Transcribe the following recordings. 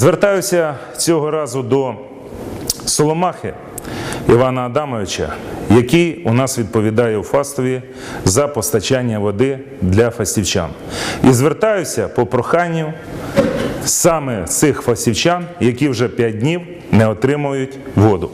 Звертаюся цього разу до Соломахи Івана Адамовича, який у нас відповідає у Фастові за постачання води для фастівчан. І звертаюся по проханню саме цих фастівчан, які вже 5 днів не отримують воду.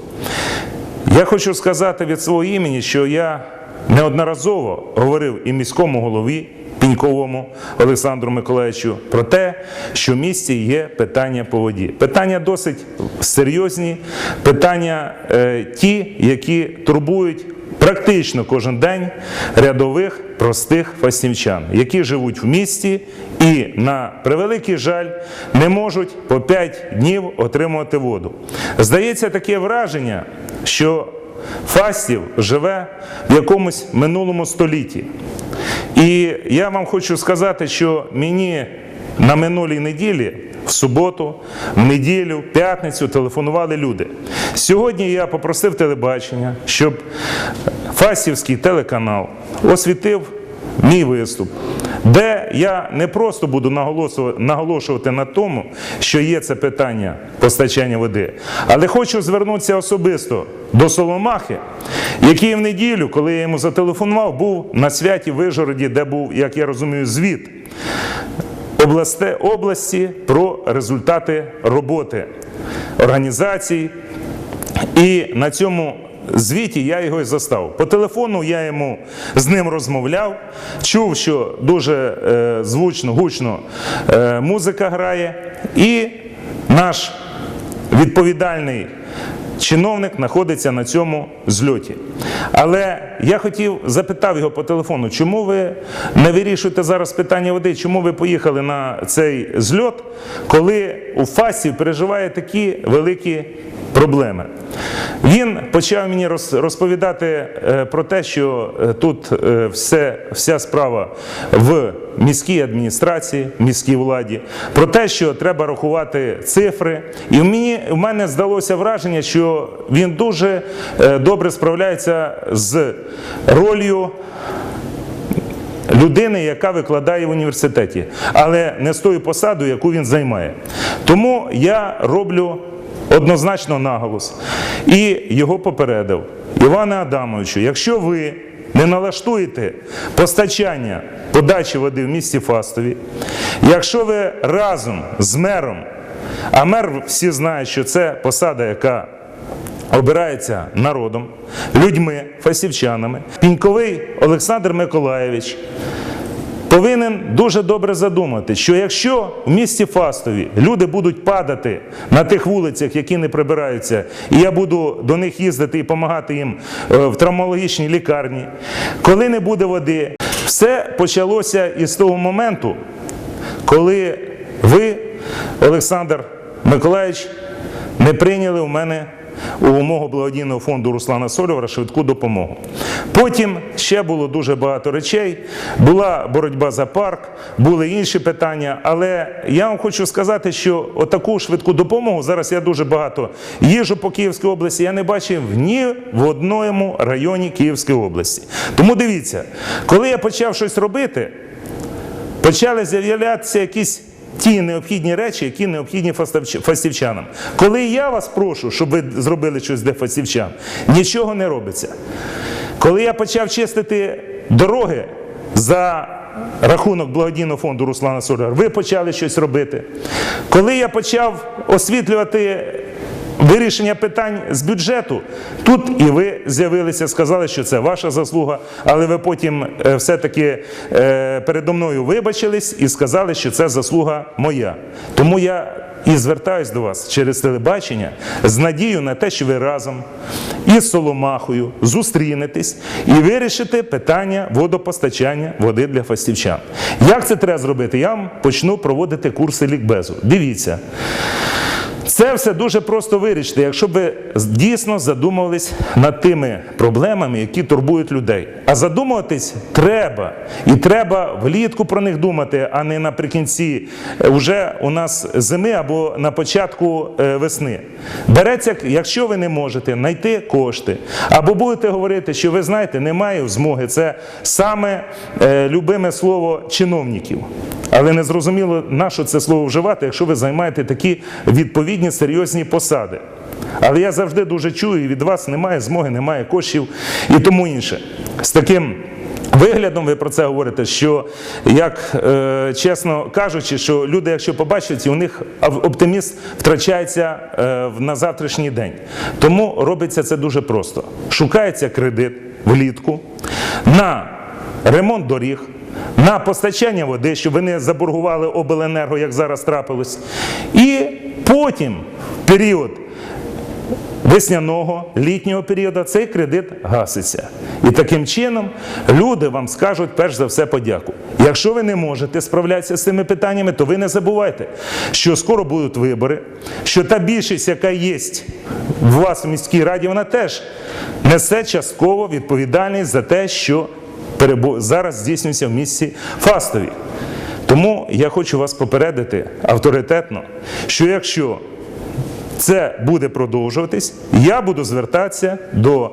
Я хочу сказати від свого імені, що я неодноразово говорив і міському голові Піньковому Олександру Миколаївичу про те, що в місті є питання по воді. Питання досить серйозні, питання е, ті, які турбують практично кожен день рядових простих фастівчан, які живуть в місті і на превеликий жаль не можуть по 5 днів отримувати воду. Здається таке враження, що Фастів живе в якомусь минулому столітті. І я вам хочу сказати, що мені на минулій неділі, в суботу, в неділю, в п'ятницю телефонували люди. Сьогодні я попросив телебачення, щоб Фастівський телеканал освітив мій виступ, де я не просто буду наголошувати на тому, що є це питання постачання води, але хочу звернутися особисто до Соломахи, який в неділю, коли я йому зателефонував, був на святі в Вижгороді, де був, як я розумію, звіт області про результати роботи організацій. І на цьому звіті я його і застав. По телефону я йому з ним розмовляв, чув, що дуже е, звучно, гучно е, музика грає, і наш відповідальний чиновник знаходиться на цьому зльоті. Але я хотів запитав його по телефону, чому ви не вирішуєте зараз питання води, чому ви поїхали на цей зльот, коли у Фасі переживає такі великі проблеми. Він почав мені розповідати е, про те, що е, тут е, все, вся справа в міській адміністрації, міській владі, про те, що треба рахувати цифри. І в мені, в мене здалося враження, що він дуже е, добре справляється з ролью людини, яка викладає в університеті, але не з тою посадою, яку він займає. Тому я роблю однозначно наголос і його попередив. Іване Адамовичу, якщо ви не налаштуєте постачання подачі води в місті Фастові, якщо ви разом з мером, а мер всі знають, що це посада, яка обирається народом, людьми, фасівчанами. Піньковий Олександр Миколаєвич повинен дуже добре задумати, що якщо в місті Фастові люди будуть падати на тих вулицях, які не прибираються, і я буду до них їздити і допомагати їм е, в травматологічній лікарні, коли не буде води, все почалося із того моменту, коли ви, Олександр Миколаївич, не прийняли у мене у мого благодійного фонду Руслана Сольвара швидку допомогу. Потім ще було дуже багато речей. Була боротьба за парк, були інші питання. Але я вам хочу сказати, що отаку швидку допомогу зараз я дуже багато їжу по Київській області. Я не бачив ні в одному районі Київської області. Тому дивіться, коли я почав щось робити, почали з'являтися якісь ті необхідні речі, які необхідні фастівчанам. Коли я вас прошу, щоб ви зробили щось для фастівчан, нічого не робиться. Коли я почав чистити дороги за рахунок благодійного фонду Руслана Соляр, ви почали щось робити. Коли я почав освітлювати вирішення питань з бюджету. Тут і ви з'явилися, сказали, що це ваша заслуга, але ви потім е, все-таки е, передо мною вибачились і сказали, що це заслуга моя. Тому я і звертаюсь до вас через телебачення з надією на те, що ви разом із Соломахою зустрінетесь і вирішите питання водопостачання води для фастівчан. Як це треба зробити? Я вам почну проводити курси лікбезу. Дивіться. Це все дуже просто вирішити, якщо ви дійсно задумувались над тими проблемами, які турбують людей. А задумуватись треба. І треба влітку про них думати, а не наприкінці е, вже у нас зими або на початку е, весни. Береться, якщо ви не можете знайти кошти, або будете говорити, що ви знаєте, немає змоги. Це саме е, любиме слово чиновників. Але не зрозуміло, на що це слово вживати, якщо ви займаєте такі відповідні серйозні посади. Але я завжди дуже чую, і від вас немає змоги, немає коштів і тому інше. З таким виглядом ви про це говорите, що, як е, чесно кажучи, що люди, якщо побачать, у них оптимізм втрачається е, на завтрашній день. Тому робиться це дуже просто. Шукається кредит влітку на ремонт доріг, на постачання води, щоб ви не заборгували обленерго, як зараз трапилось. І потім в період весняного, літнього періоду цей кредит гаситься. І таким чином люди вам скажуть перш за все подяку. Якщо ви не можете справлятися з цими питаннями, то ви не забувайте, що скоро будуть вибори, що та більшість, яка є в вас у міській раді, вона теж несе частково відповідальність за те, що зараз здійснюється в місті Фастові. Тому я хочу вас попередити авторитетно, що якщо це буде продовжуватись, я буду звертатися до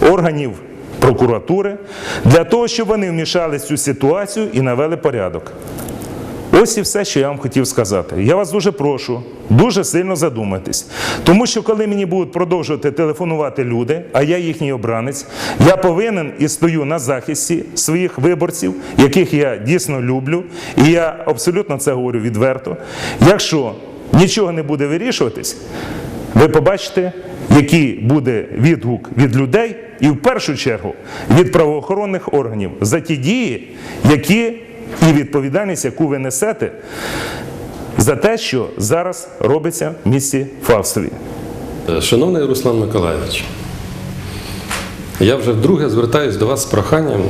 органів прокуратури для того, щоб вони вмішались в цю ситуацію і навели порядок. Ось і все, що я вам хотів сказати. Я вас дуже прошу, дуже сильно задуматись. Тому що коли мені будуть продовжувати телефонувати люди, а я їхній обранець, я повинен і стою на захисті своїх виборців, яких я дійсно люблю, і я абсолютно це говорю відверто. Якщо нічого не буде вирішуватись, ви побачите, який буде відгук від людей, і в першу чергу від правоохоронних органів за ті дії, які і відповідальність, яку ви несете за те, що зараз робиться в місті Фавстові. Шановний Руслан Миколаївич, я вже вдруге звертаюся до вас з проханням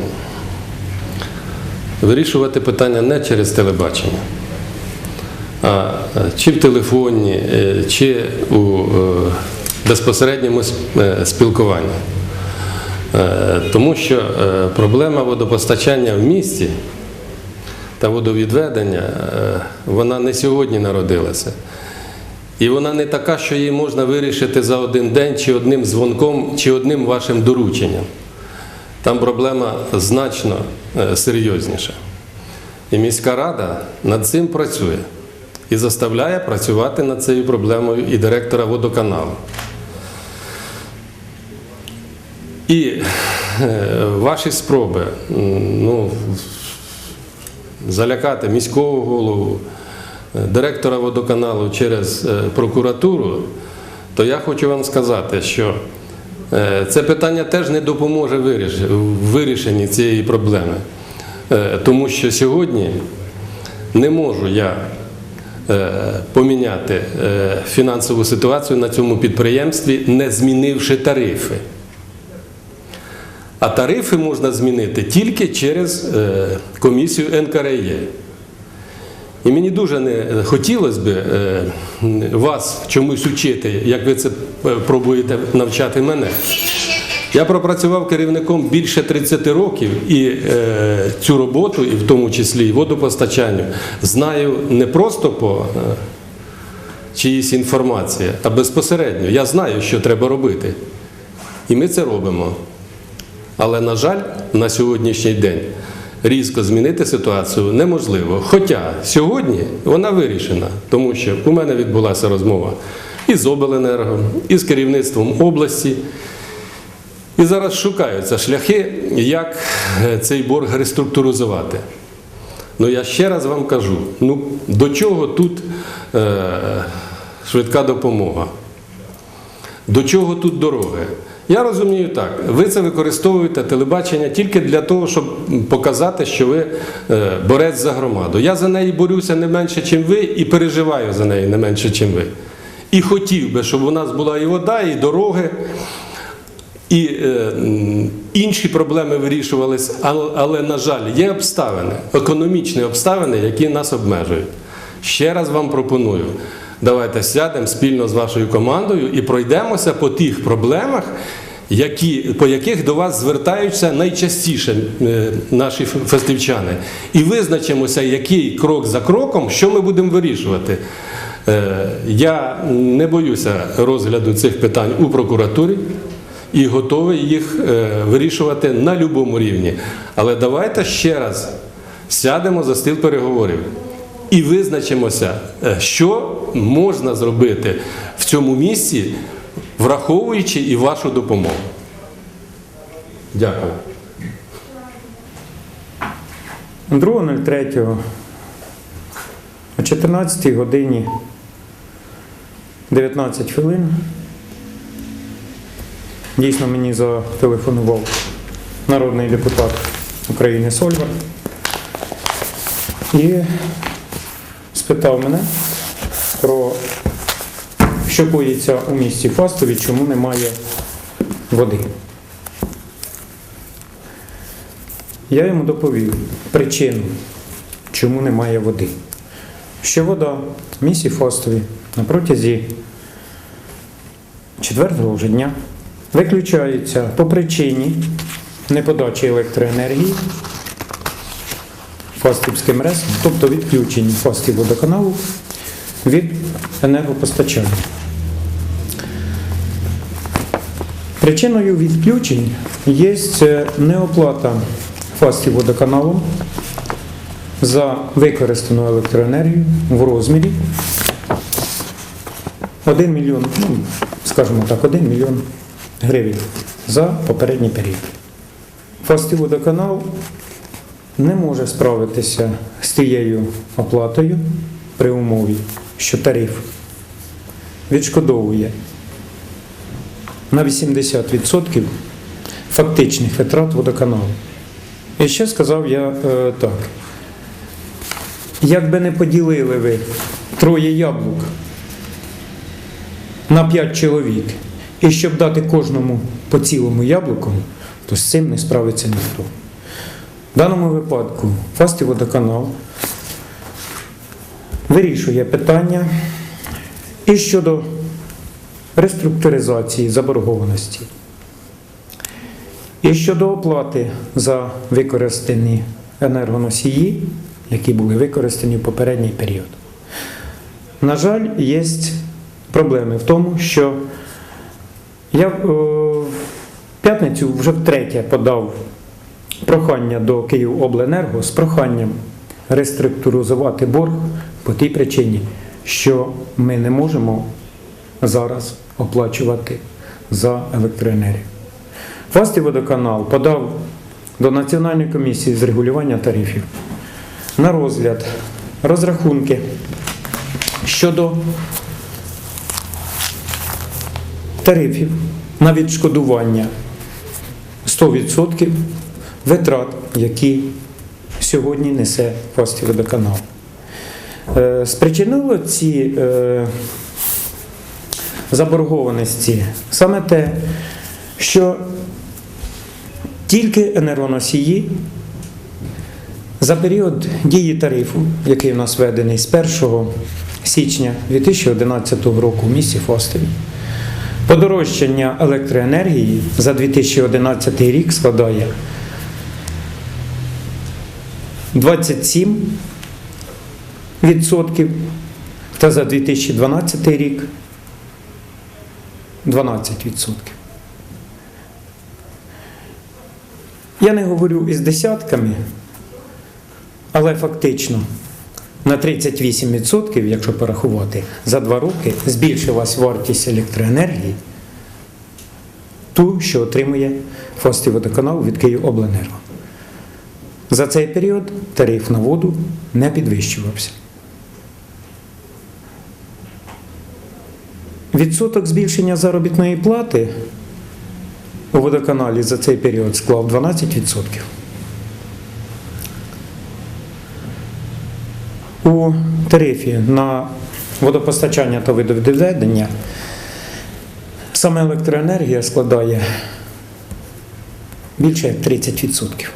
вирішувати питання не через телебачення, а е, чи в телефоні, е, чи у е, безпосередньому е, спілкуванні. Е, Тому що е, проблема водопостачання в місті та водовідведення, е, вона не сьогодні народилася. І вона не така, що її можна вирішити за один день, чи одним дзвонком, чи одним вашим дорученням. Там проблема значно е, серйозніша. І міська рада над цим працює і заставляє працювати над цією проблемою і директора водоканалу. І е, ваші спроби ну, залякати міського голову, е, директора водоканалу через е, прокуратуру, то я хочу вам сказати, що е, це питання теж не допоможе в вирішенні цієї проблеми. Тому що сьогодні не можу я поміняти фінансову ситуацію на цьому підприємстві, не змінивши тарифи. А тарифи можна змінити тільки через е, комісію НКРЄ. І мені дуже не хотілося б е, вас чомусь учити, як ви це е, пробуєте навчати мене. Я пропрацював керівником більше 30 років і е, цю роботу, і в тому числі і водопостачанню, знаю не просто по е, чиїсь інформації, а безпосередньо. Я знаю, що треба робити. І ми це робимо. Але, на жаль, на сьогоднішній день різко змінити ситуацію неможливо. Хоча сьогодні вона вирішена, тому що у мене відбулася розмова і з обленерго, і з керівництвом області. І зараз шукаються шляхи, як е, цей борг реструктуризувати. Ну я ще раз вам кажу: ну до чого тут е, швидка допомога? До чого тут дороги? Я розумію так, ви це використовуєте телебачення тільки для того, щоб показати, що ви е, борець за громаду. Я за неї борюся не менше, ніж ви, і переживаю за неї не менше, ніж ви. І хотів би, щоб у нас була і вода, і дороги, і е, інші проблеми вирішувалися, але, але, на жаль, є обставини, економічні обставини, які нас обмежують. Ще раз вам пропоную. Давайте сядемо спільно з вашою командою і пройдемося по тих проблемах, які, по яких до вас звертаються найчастіше е, наші фестивчани. І визначимося, який крок за кроком, що ми будемо вирішувати. Е, Я не боюся розгляду цих питань у прокуратурі і готовий їх е, вирішувати на будь-якому рівні. Але давайте ще раз сядемо за стіл переговорів і визначимося, е, що можна зробити в цьому місці, враховуючи і вашу допомогу. Дякую. 2.03 о 14 годині 19 хвилин дійсно мені зателефонував народний депутат України Сольвар і спитав мене про що коїться у місті Фастові, чому немає води. Я йому доповів причину, чому немає води. Що вода в місті Фастові на протязі четвертого вже дня виключається по причині неподачі електроенергії Фастівським РЕС, тобто відключення Фастів водоканалу від енергопостачання. Причиною відключень є неоплата фастів водоканалом за використану електроенергію в розмірі 1 мільйон, ну, скажімо так, 1 мільйон гривень за попередній період. Фастів водоканал не може справитися з тією оплатою при умові, що тариф відшкодовує на 80% фактичних витрат водоканалу. І ще сказав я е, так. Якби не поділили ви троє яблук на 5 чоловік, і щоб дати кожному по цілому яблуку, то з цим не справиться ніхто. В даному випадку Фасті водоканал вирішує питання і щодо реструктуризації заборгованості. І щодо оплати за використані енергоносії, які були використані в попередній період. На жаль, є проблеми в тому, що я е, в п'ятницю вже втретє подав прохання до Київобленерго з проханням реструктуризувати борг по тій причині, що ми не можемо зараз оплачувати за електроенергію. Фасті водоканал подав до Національної комісії з регулювання тарифів на розгляд розрахунки щодо тарифів на відшкодування 100% витрат, які сьогодні несе Фасті водоканал. Е, Спричинило ці е, заборгованості саме те, що тільки енергоносії за період дії тарифу, який у нас введений з 1 січня 2011 року в місті Фостові, подорожчання електроенергії за 2011 рік складає 27 відсотків, та за 2012 рік 12 відсотків. Я не говорю із десятками, але фактично на 38%, якщо порахувати, за два роки збільшилась вартість електроенергії, ту, що отримує Фастів водоканал від Київобленерго. За цей період тариф на воду не підвищувався. Відсоток збільшення заробітної плати у водоканалі за цей період склав 12%. У тарифі на водопостачання та видовідведення саме електроенергія складає більше як 30%.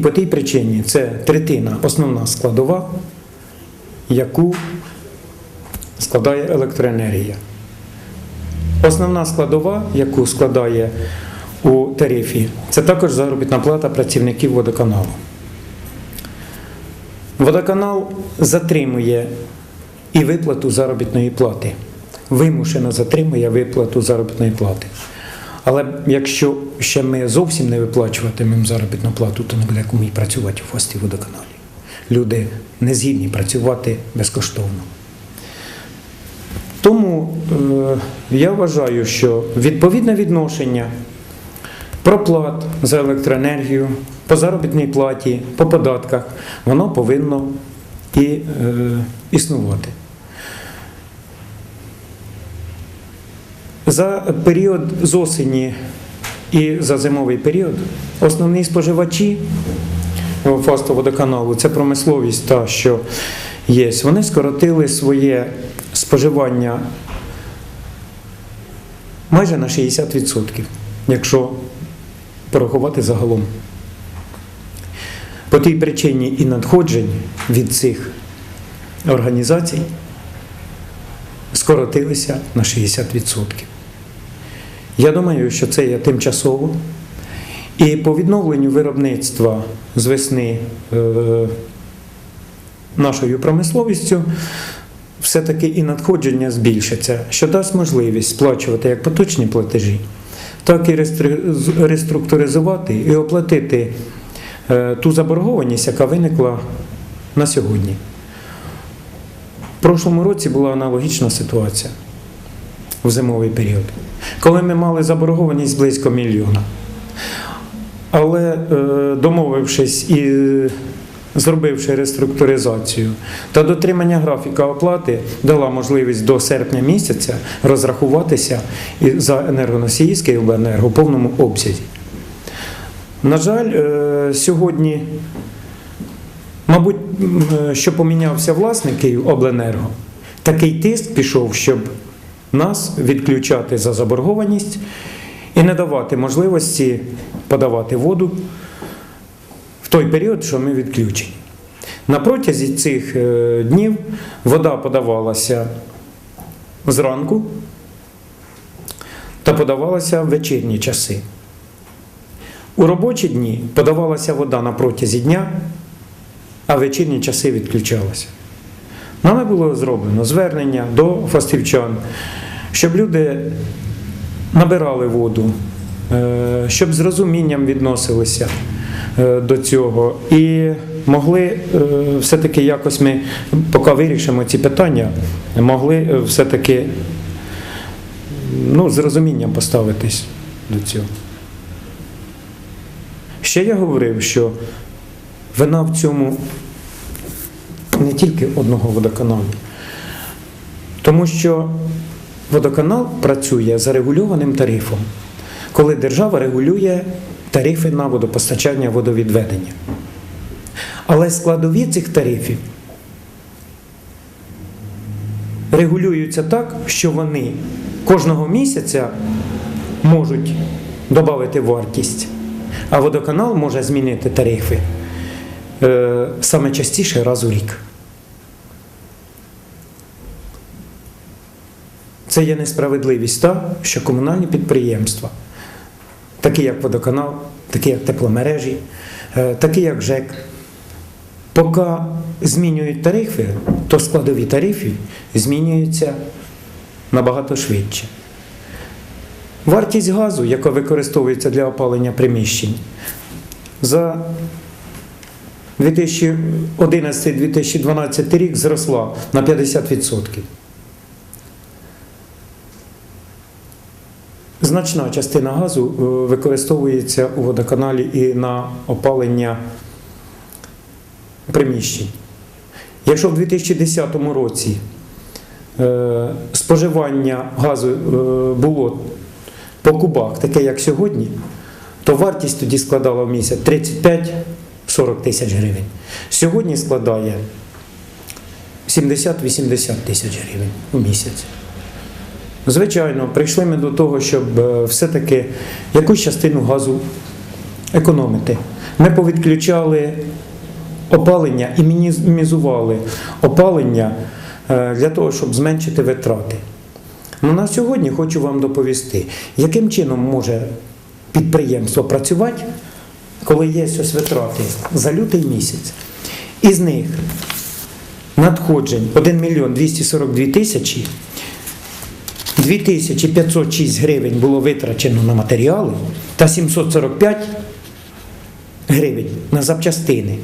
По тій причині це третина, основна складова яку складає електроенергія. Основна складова, яку складає у тарифі, це також заробітна плата працівників водоканалу. Водоканал затримує і виплату заробітної плати. Вимушено затримує виплату заробітної плати. Але якщо ще ми зовсім не виплачуватимемо заробітну плату, то не буде кому й працювати у фості водоканалі. Люди не згідні працювати безкоштовно. Тому е, я вважаю, що відповідне відношення проплат за електроенергію, по заробітній платі, по податках, воно повинно і е, існувати. За період з осені і за зимовий період основні споживачі фасту водоканалу це промисловість та що є. Вони скоротили своє споживання майже на 60%, якщо порахувати загалом. По тій причині і надходжень від цих організацій скоротилися на 60%. Я думаю, що це є тимчасово. І по відновленню виробництва з весни е, нашою промисловістю все-таки і надходження збільшиться, що дасть можливість сплачувати як поточні платежі, так і реструктуризувати і оплатити е, ту заборгованість, яка виникла на сьогодні. В прошлому році була аналогічна ситуація в зимовий період, коли ми мали заборгованість близько мільйона. Але е, домовившись і зробивши реструктуризацію та дотримання графіка оплати, дала можливість до серпня місяця розрахуватися за енергоносії з Київенерго в повному обсязі. На жаль, е, сьогодні, мабуть, е, що помінявся власник Київобленерго, такий тиск пішов, щоб нас відключати за заборгованість і не давати можливості подавати воду в той період, що ми відключені. На протязі цих е, днів вода подавалася зранку та подавалася в вечірні часи. У робочі дні подавалася вода на протязі дня, а в вечірні часи відключалася. Нами було зроблено звернення до фастівчан, щоб люди набирали воду, е, щоб з розумінням відносилися е, до цього. І могли е, все-таки якось ми, поки вирішимо ці питання, могли все-таки ну, з розумінням поставитись до цього. Ще я говорив, що вина в цьому не тільки одного водоканалу, тому що водоканал працює за регульованим тарифом, коли держава регулює тарифи на водопостачання водовідведення. Але складові цих тарифів регулюються так, що вони кожного місяця можуть додати вартість, а водоканал може змінити тарифи саме частіше раз у рік. Це є несправедливість та, що комунальні підприємства, такі як водоканал, такі як тепломережі, е, такі як ЖЕК, поки змінюють тарифи, то складові тарифи змінюються набагато швидше. Вартість газу, яка використовується для опалення приміщень, за 2011-2012 рік зросла на 50%. Значна частина газу е, використовується у водоканалі і на опалення приміщень. Якщо в 2010 році е, споживання газу е, було по кубах, таке як сьогодні, то вартість тоді складала в місяць 35-40 тисяч гривень. Сьогодні складає 70-80 тисяч гривень у місяць. Звичайно, прийшли ми до того, щоб е, все-таки якусь частину газу економити. Ми повідключали опалення і мінімізували опалення е, для того, щоб зменшити витрати. Ну, на сьогодні хочу вам доповісти, яким чином може підприємство працювати, коли є ось витрати за лютий місяць. Із них надходжень 1 мільйон 242 тисячі, 2506 гривень було витрачено на матеріали та 745 гривень на запчастини.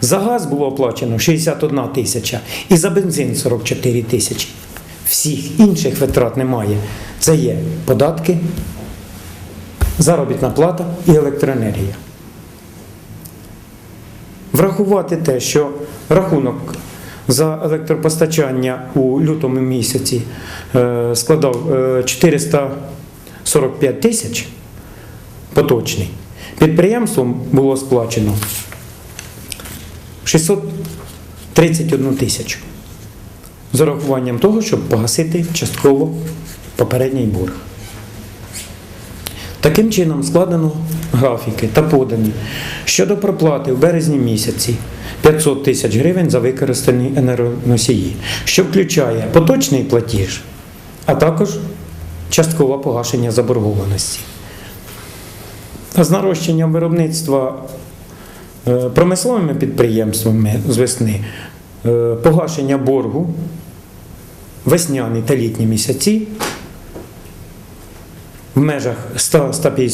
За газ було оплачено 61 тисяча і за бензин 44 тисячі. Всіх інших витрат немає. Це є податки, заробітна плата і електроенергія. Врахувати те, що рахунок за електропостачання у лютому місяці е, складав е, 445 тисяч поточний. Підприємством було сплачено 631 тисячу. З урахуванням того, щоб погасити частково попередній борг. Таким чином складено графіки та подані щодо проплати в березні місяці 500 тисяч гривень за використані енергоносії, що включає поточний платіж, а також часткове погашення заборгованості. З нарощенням виробництва е, промисловими підприємствами з весни е, погашення боргу весняні та літні місяці в межах 100-150